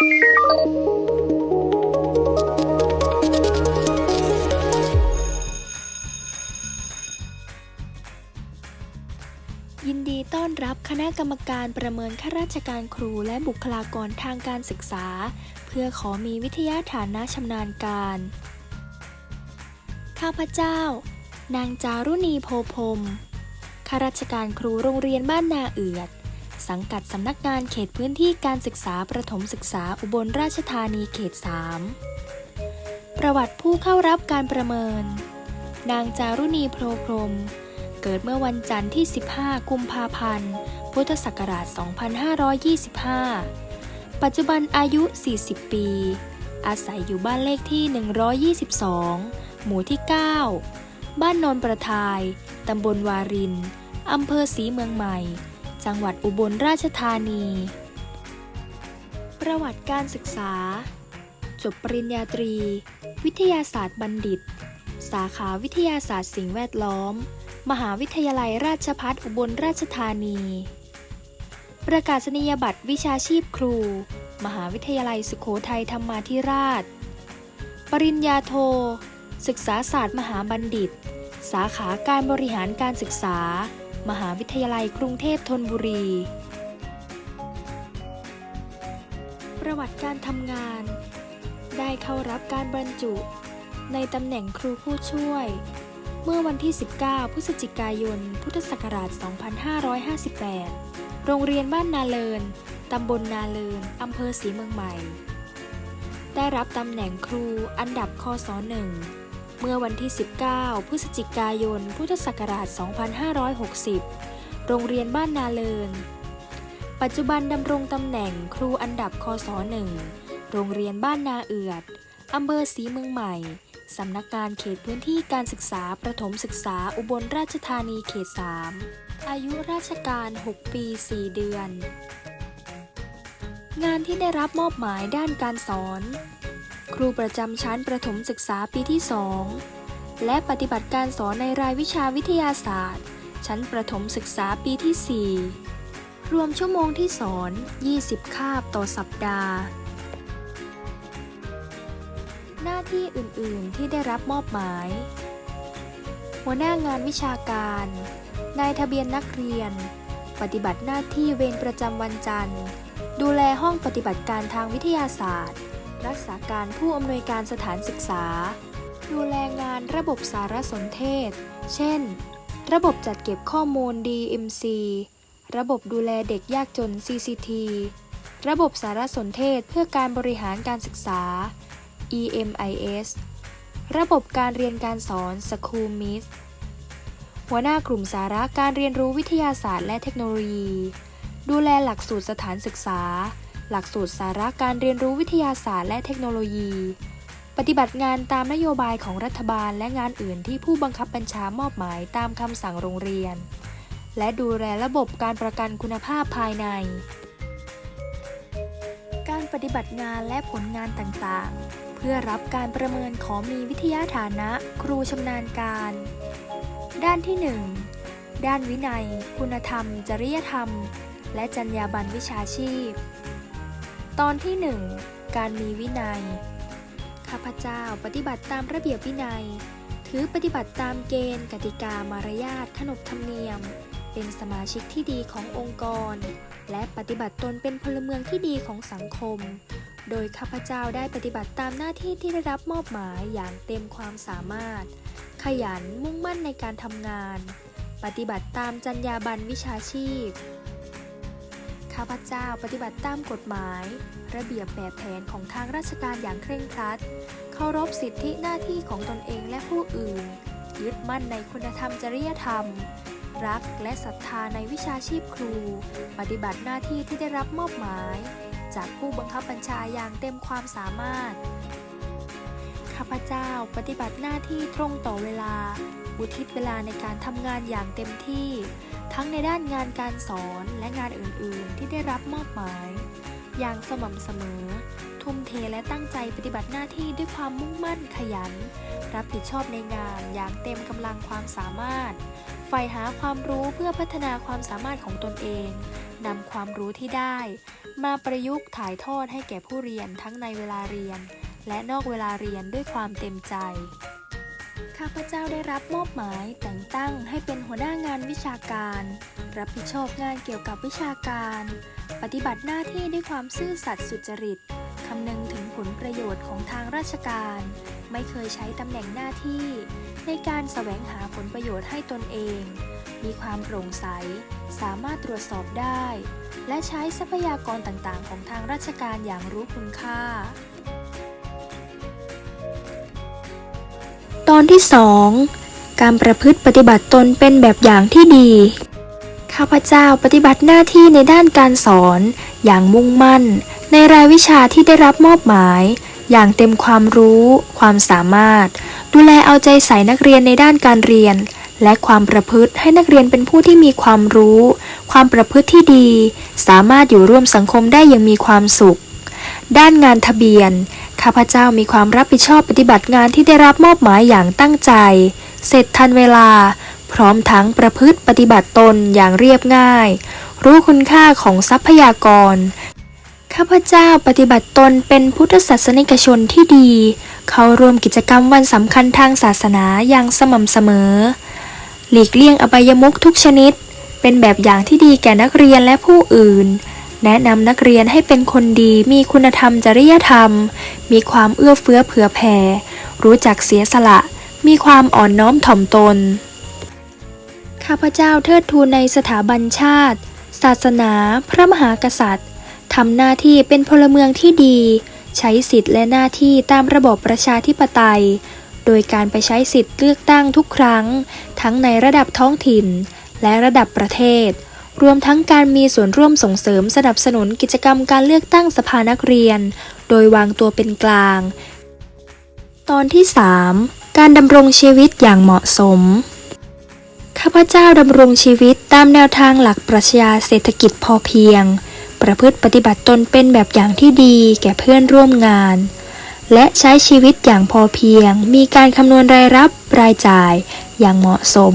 ยินดีต้อนรับคณะกรรมการประเมินข้าราชการครูและบุคลากรทางการศึกษา เพื่อขอมีวิทยาฐานะชำนาญการ ข้าพเจ้า นางจารุณีโพพรมข้าราชการครูโรงเรียนบ้านนาเอือด สังกัดสำนักงานเขตพื้นที่การศึกษาประถมศึกษาอุบลราชธานีเขต 3 ประวัติผู้เข้ารับการประเมิน นางจารุณีโพพรม เกิดเมื่อวันจันทร์ที่ 15 กุมภาพันธ์ พุทธศักราช 2525 ปัจจุบันอายุ 40 ปี อาศัยอยู่บ้านเลขที่ 122 หมู่ที่ 9 บ้านนนประทาย ตำบลวารินอำเภอศรีเมืองใหม่ จังหวัดอุบลราชธานี ประวัติการศึกษา จบปริญญาตรี วิทยาศาสตร์บัณฑิต สาขาวิทยาศาสตร์สิ่งแวดล้อม มหาวิทยาลัยราชภัฏอุบลราชธานี ประกาศนียบัตรวิชาชีพครู มหาวิทยาลัยสุโขทัยธรรมาธิราช ปริญญาโท ศึกษาศาสตร์มหาบัณฑิต สาขาการบริหารการศึกษา มหาวิทยาลัยกรุงเทพธนบุรี ประวัติการทำงาน ได้เข้ารับการบรรจุ ในตำแหน่งครูผู้ช่วย เมื่อวันที่ 19 พฤศจิกายน พุทธศักราช 2558 โรงเรียนบ้านนาเลิน ตำบลนาเลิน อำเภอศรีเมืองใหม่ ได้รับตำแหน่งครูอันดับคศ1 เมื่อวันที่ 19 พฤศจิกายน พุทธศักราช 2560 โรงเรียนบ้านนาเลิน ปัจจุบันดำรงตำแหน่งครูอันดับคศ1โรงเรียนบ้านนาเอือดอำเภอศรีเมืองใหม่ สำนักงานเขตพื้นที่การศึกษาประถมศึกษาอุบลราชธานีเขต 3 อายุราชการ 6 ปี 4 เดือน งานที่ได้รับมอบหมายด้านการสอน ครูประจำชั้นประถมศึกษาปีที่ 2 และปฏิบัติการสอนในรายวิชาวิทยาศาสตร์ ชั้นประถมศึกษาปีที่ 4 รวมชั่วโมงที่สอน 20 คาบต่อสัปดาห์ หน้าที่อื่น ๆ ที่ได้รับมอบหมาย หัวหน้างานวิชาการ นายทะเบียนนักเรียน ปฏิบัติหน้าที่เวรประจำวันจันทร์ ดูแลห้องปฏิบัติการทางวิทยาศาสตร์ รักษาการผู้อำนวยการสถานศึกษา ดูแลงานระบบสารสนเทศ เช่น ระบบจัดเก็บข้อมูล DMC ระบบดูแลเด็กยากจน CCT ระบบสารสนเทศเพื่อการบริหารการศึกษา EMIS ระบบการเรียนการสอน School m i s หัวหน้ากลุ่มสาระการเรียนรู้วิทยาศาสตร์และเทคโนโลยี ดูแลหลักสูตรสถานศึกษา หลักสูตรสาระการเรียนรู้วิทยาศาสตร์และเทคโนโลยี ปฏิบัติงานตามนโยบายของรัฐบาลและงานอื่นที่ผู้บังคับบัญชามอบหมายตามคำสั่งโรงเรียน และดูแลระบบการประกันคุณภาพภายใน การปฏิบัติงานและผลงานต่างๆ เพื่อรับการประเมินของมีวิทยาฐานะ ครูชำนาญการ ด้านที่ 1 ด้านวินัย คุณธรรม จริยธรรม และจรรยาบรรณวิชาชีพ ตอนที่ 1 การมีวินัย ข้าพเจ้าปฏิบัติตามระเบียบวินัย ถือปฏิบัติตามเกณฑ์ กติกามารยาทขนบธรรมเนียม เป็นสมาชิกที่ดีขององค์กร และปฏิบัติตนเป็นพลเมืองที่ดีของสังคม โดยข้าพเจ้าได้ปฏิบัติตามหน้าที่ที่ได้รับมอบหมายอย่างเต็มความสามารถ ขยันมุ่งมั่นในการทำงาน ปฏิบัติตามจรรยาบรรณวิชาชีพาพเจ้าปฏิบัติตามกฎหมาย ระเบียบแบบแผนของทางราชการอย่างเคร่งครัด เคารพสิทธิหน้าที่ของตนเองและผู้อื่น ยึดมั่นในคุณธรรมจริยธรรม รักและศรัทธาในวิชาชีพครู ปฏิบัติหน้าที่ที่ได้รับมอบหมาย จากผู้บังคับบัญชาอย่างเต็มความสามารถ ข้าพเจ้าปฏิบัติหน้าที่ตรงต่อเวลาอุทิศเวลาในการทำงานอย่างเต็มที่ ทั้งในด้านงานการสอนและงานอื่นๆ ที่ได้รับมอบหมาย อย่างสม่ำเสมอ ทุ่มเทและตั้งใจปฏิบัติหน้าที่ด้วยความมุ่งมั่นขยัน รับผิดชอบในงานอย่างเต็มกำลังความสามารถใฝ่หาความรู้เพื่อพัฒนาความสามารถของตนเองนำความรู้ที่ได้ มาประยุกต์ถ่ายทอดให้แก่ผู้เรียนทั้งในเวลาเรียน และนอกเวลาเรียนด้วยความเต็มใจ ข้าพเจ้าได้รับมอบหมายแต่งตั้งให้เป็นหัวหน้างานวิชาการ รับผิดชอบงานเกี่ยวกับวิชาการ ปฏิบัติหน้าที่ด้วยความซื่อสัตย์สุจริตคำนึงถึงผลประโยชน์ของทางราชการ ไม่เคยใช้ตำแหน่งหน้าที่ ในการแสวงหาผลประโยชน์ให้ตนเอง มีความโปร่งใส สามารถตรวจสอบได้ และใช้ทรัพยากรต่างๆ ของทางราชการอย่างรู้คุณค่า ตอนที่2การประพฤติปฏิบัติตนเป็นแบบอย่างที่ดี ข้าพเจ้าปฏิบัติหน้าที่ในด้านการสอนอย่างมุ่งมั่น ในรายวิชาที่ได้รับมอบหมาย อย่างเต็มความรู้ ความสามารถ ดูแลเอาใจใส่นักเรียนในด้านการเรียน และความประพฤติให้นักเรียนเป็นผู้ที่มีความรู้ ความประพฤติที่ดี สามารถอยู่ร่วมสังคมได้อย่างมีความสุข ด้านงานทะเบียน ข้าพเจ้ามีความรับผิดชอบปฏิบัติงานที่ได้รับมอบหมายอย่างตั้งใจ เสร็จทันเวลา พร้อมทั้งประพฤติปฏิบัติตนอย่างเรียบง่าย รู้คุณค่าของทรัพยากร ข้าพเจ้าปฏิบัติตนเป็นพุทธศาสนิกชนที่ดี เข้าร่วมกิจกรรมวันสำคัญทางศาสนาอย่างสม่ำเสมอ หลีกเลี่ยงอบายมุขทุกชนิด เป็นแบบอย่างที่ดีแก่นักเรียนและผู้อื่น แนะนำนักเรียนให้เป็นคนดีมีคุณธรรมจริยธรรม มีความเอื้อเฟื้อเผื่อแผ่ รู้จักเสียสละ มีความอ่อนน้อมถ่อมตน ข้าพเจ้าเทิดทูนในสถาบันชาติ ศาสนา พระมหากษัตริย์ทำหน้าที่เป็นพลเมืองที่ดี ใช้สิทธิ์และหน้าที่ตามระบบประชาธิปไตย โดยการไปใช้สิทธิ์เลือกตั้งทุกครั้ง ทั้งในระดับท้องถิ่น และระดับประเทศ รวมทั้งการมีส่วนร่วมส่งเสริมสนับสนุนกิจกรรมการเลือกตั้งสภานักเรียน โดยวางตัวเป็นกลาง ตอนที่ 3 การดำรงชีวิตอย่างเหมาะสม ข้าพเจ้าดำรงชีวิตตามแนวทางหลักปรัชญาเศรษฐกิจพอเพียง ประพฤติปฏิบัติตนเป็นแบบอย่างที่ดีแก่เพื่อนร่วมงาน และใช้ชีวิตอย่างพอเพียง มีการคำนวณรายรับรายจ่าย อย่างเหมาะสม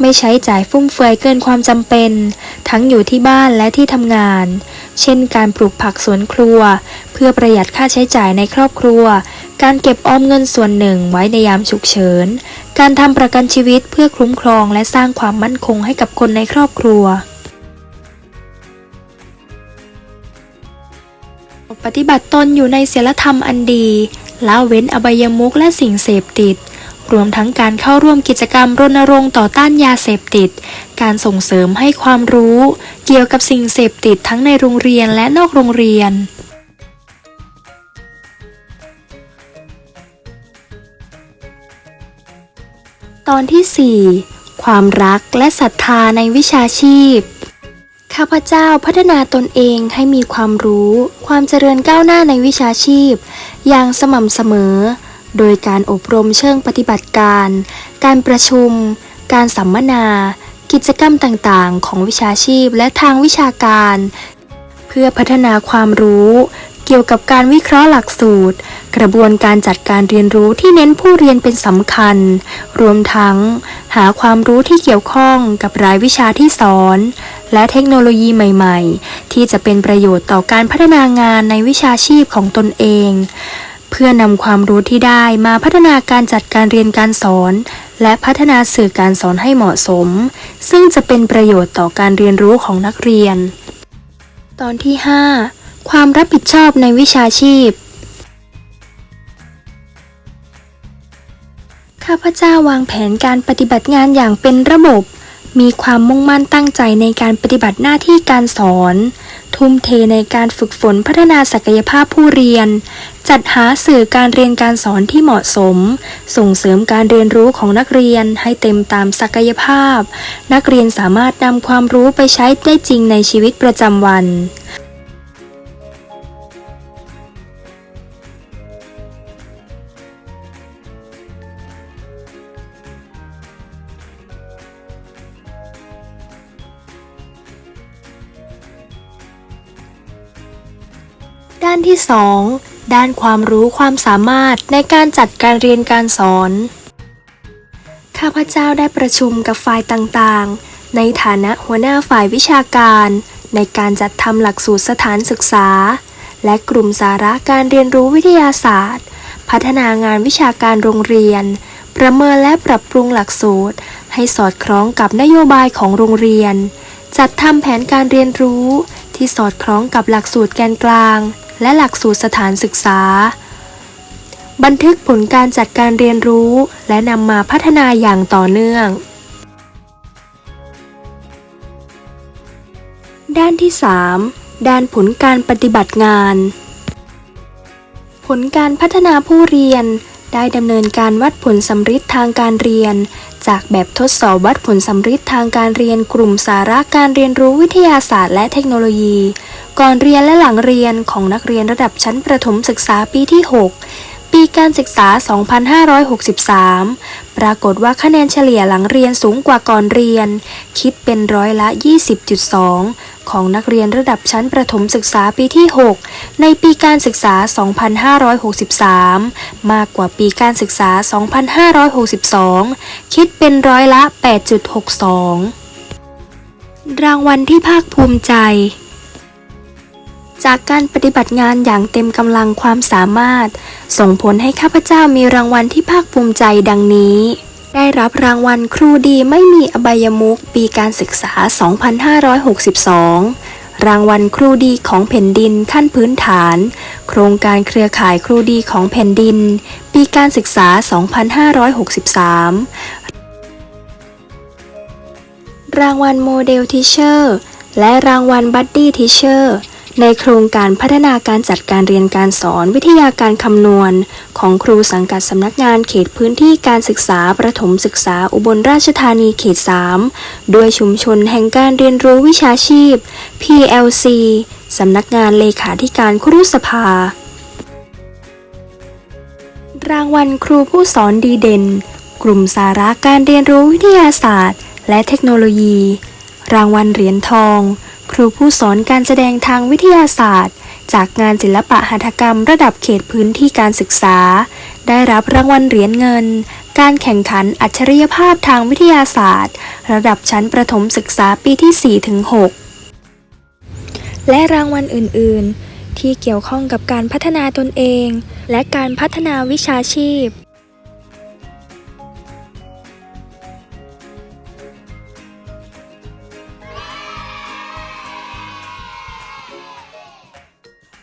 ไม่ใช้จ่ายฟุ่มเฟือยเกินความจำเป็น ทั้งอยู่ที่บ้านและที่ทำงาน เช่นการปลูกผักสวนครัว เพื่อประหยัดค่าใช้จ่ายในครอบครัว การเก็บออมเงินส่วนหนึ่งไว้ในยามฉุกเฉิน การทำประกันชีวิตเพื่อคุ้มครองและสร้างความมั่นคงให้กับคนในครอบครัวปฏิบัติตนอยู่ในศีลธรรมอันดีละเว้นอบายมุขและสิ่งเสพติด รวมทั้งการเข้าร่วมกิจกรรมรณรงค์ต่อต้านยาเสพติด การส่งเสริมให้ความรู้ เกี่ยวกับสิ่งเสพติดทั้งในโรงเรียนและนอกโรงเรียนตอนที่ 4 ความรักและศรัทธาในวิชาชีพ ข้าพเจ้าพัฒนาตนเองให้มีความรู้ ความเจริญก้าวหน้าในวิชาชีพ อย่างสม่ำเสมอ โดยการอบรมเชิงปฏิบัติการ การประชุม การสัมมนา กิจกรรมต่างๆ ของวิชาชีพและทางวิชาการ เพื่อพัฒนาความรู้ เกี่ยวกับการวิเคราะห์หลักสูตร กระบวนการจัดการเรียนรู้ที่เน้นผู้เรียนเป็นสำคัญ รวมทั้ง หาความรู้ที่เกี่ยวข้องกับรายวิชาที่สอน และเทคโนโลยีใหม่ ๆ ที่จะเป็นประโยชน์ต่อการพัฒนางานในวิชาชีพของตนเอง เพื่อนำความรู้ที่ได้มาพัฒนาการจัดการเรียนการสอน และพัฒนาสื่อการสอนให้เหมาะสม ซึ่งจะเป็นประโยชน์ต่อการเรียนรู้ของนักเรียน ตอนที่ 5 ความรับผิดชอบในวิชาชีพ ข้าพเจ้าวางแผนการปฏิบัติงานอย่างเป็นระบบ มีความมุ่งมั่นตั้งใจในการปฏิบัติหน้าที่การสอน ทุ่มเทในการฝึกฝนพัฒนาศักยภาพผู้เรียน จัดหาสื่อการเรียนการสอนที่เหมาะสม ส่งเสริมการเรียนรู้ของนักเรียนให้เต็มตามศักยภาพ นักเรียนสามารถนำความรู้ไปใช้ได้จริงในชีวิตประจำวัน ด้านที่ 2 ด้านความรู้ความสามารถในการจัดการเรียนการสอน ข้าพเจ้าได้ประชุมกับฝ่ายต่างๆ ในฐานะหัวหน้าฝ่ายวิชาการ ในการจัดทำหลักสูตรสถานศึกษา และกลุ่มสาระการเรียนรู้วิทยาศาสตร์ พัฒนางานวิชาการโรงเรียน ประเมินและปรับปรุงหลักสูตร ให้สอดคล้องกับนโยบายของโรงเรียน จัดทำแผนการเรียนรู้ที่สอดคล้องกับหลักสูตรแกนกลาง และหลักสูตรสถานศึกษา บันทึกผลการจัดการเรียนรู้ และนำมาพัฒนาอย่างต่อเนื่อง ด้านที่ 3 ด้านผลการปฏิบัติงาน ผลการพัฒนาผู้เรียนได้ดำเนินการวัดผลสำฤทธิ์ทางการเรียน จากแบบทดสอบวัดผลสำฤทธิ์ทางการเรียนกลุ่มสาระการเรียนรู้วิทยาศาสตร์และเทคโนโลยี ก่อนเรียนและหลังเรียนของนักเรียนระดับชั้นประถมศึกษาปีที่ 6 ปีการศึกษา 2563 ปรากฏว่าคะแนนเฉลี่ยหลังเรียนสูงกว่าก่อนเรียน คิดเป็นร้อยละ 20.2 ของนักเรียนระดับชั้นประถมศึกษาปีที่ 6 ในปีการศึกษา 2563 มากกว่าปีการศึกษา 2562 คิดเป็นร้อยละ 8.62 รางวัลที่ภาคภูมิใจ จากการปฏิบัติงานอย่างเต็มกำลังความสามารถ ส่งผลให้ข้าพเจ้ามีรางวัลที่ภาคภูมิใจดังนี้ ได้รับรางวัลครูดีไม่มีอบายมุขปีการศึกษา 2562 รางวัลครูดีของแผ่นดินขั้นพื้นฐาน โครงการเครือข่ายครูดีของแผ่นดิน ปีการศึกษา 2563รางวัลโมเดลทิเชอร์และรางวัลบัดดี้ทิเชอร์ ในโครงการพัฒนาการจัดการเรียนการสอนวิทยาการคำนวณ ของครูสังกัดสำนักงานเขตพื้นที่การศึกษาประถมศึกษาอุบลราชธานีเขต3ด้วยชุมชนแห่งการเรียนรู้วิชาชีพ PLC สำนักงานเลขาธิการครุสภา รางวัลครูผู้สอนดีเด่น กลุ่มสาระการเรียนรู้วิทยาศาสตร์ และเทคโนโลยี รางวัลเหรียญทอง รูผู้สอนการแสดงทางวิทยาศาสตร์ จากงานศิลปะหัตถกรรมระดับเขตพื้นที่การศึกษา ได้รับรางวัลเหรียญเงิน การแข่งขันอัจฉริยภาพทางวิทยาศาสตร์ ระดับชั้นประถมศึกษาปีที่ 4-6 และรางวัลอื่น ๆ ที่เกี่ยวข้องกับการพัฒนาตนเอง และการพัฒนาวิชาชีพ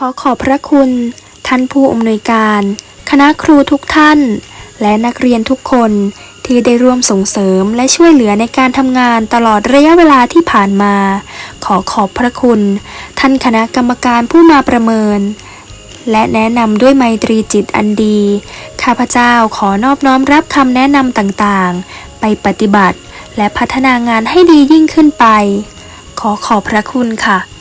ขอขอบพระคุณ ท่านผู้อำนวยการ คณะครูทุกท่าน และนักเรียนทุกคนที่ได้ร่วมส่งเสริมและช่วยเหลือในการทำงานตลอดระยะเวลาที่ผ่านมา ขอขอบพระคุณ ท่านคณะกรรมการผู้มาประเมิน และแนะนำด้วยไมตรีจิตอันดี ข้าพเจ้าขอนอบน้อมรับคำแนะนำต่างๆ ไปปฏิบัติ และพัฒนางานให้ดียิ่งขึ้นไป ขอขอบพระคุณค่ะ